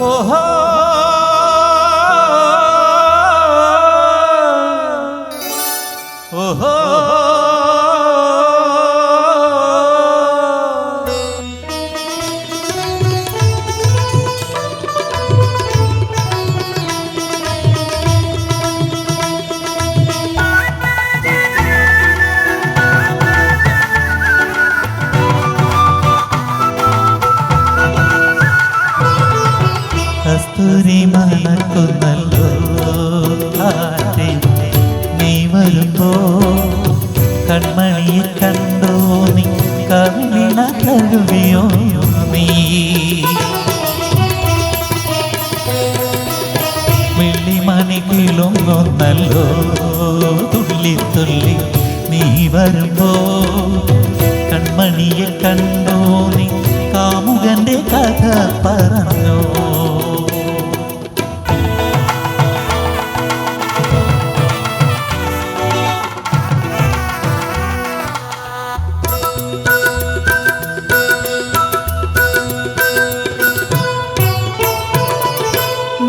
ওহ। ওহ। കസ്തൂരി മണക്കുന്നല്ലോ നീ വരുമ്പോ കൺമണിയെ കണ്ടോ നീ? കവിളിണ കഴുകിയോ നീ? വെള്ളിമണി കിളുങ്ങുന്നല്ലോ തുള്ളി തുള്ളി നീ വരുമ്പോ കൺമണിയെ കണ്ടോ നീ? കാമുകന്റെ കഥ പറഞ്ഞോ?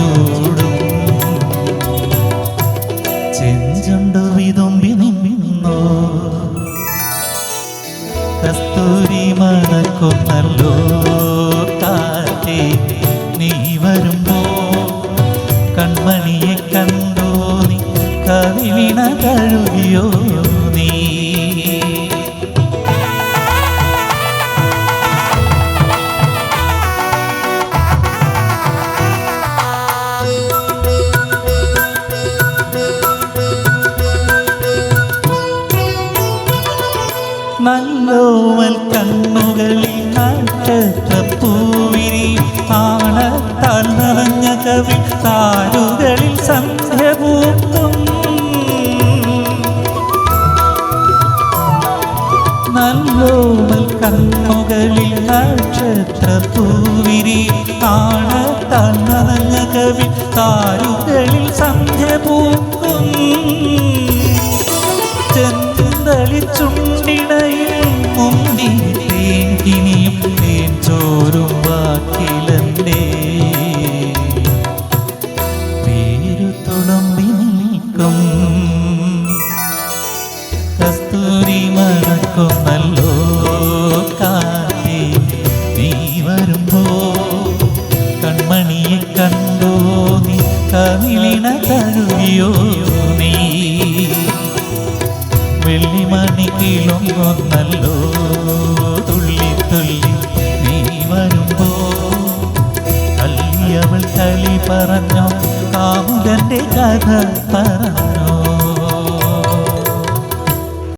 ചൂടും. ചെഞ്ചുണ്ടു കസ്തൂരി മണക്കുന്നല്ലോ കാറ്റേ നീ വരുമ്പോ നല്ലോവൽ കണ്ണുകളിൽ നക്ഷത്രപ്പൂവിരി ആണത്താൽ നിറഞ്ഞ കവി താരുകളിൽ സന്ധ്യ പൂത്തും നല്ലോവൽ കണ്ണുകളിൽ നക്ഷത്രപ്പൂവിരി ആണത്താൽ നിറഞ്ഞ കവി താരുകളിൽ സന്ധ്യ പൂക്കും ചെന്തളിച്ചുണ്ടിടയിൽ മുന്തി തേങ്കിനിയും തേൻ ചോരും കാറ്റേ നീ വെള്ളിമണി കിളുങ്ങുന്നല്ലോ കളി പറഞ്ഞോ. കാമുകന്റെ കഥ പറഞ്ഞോ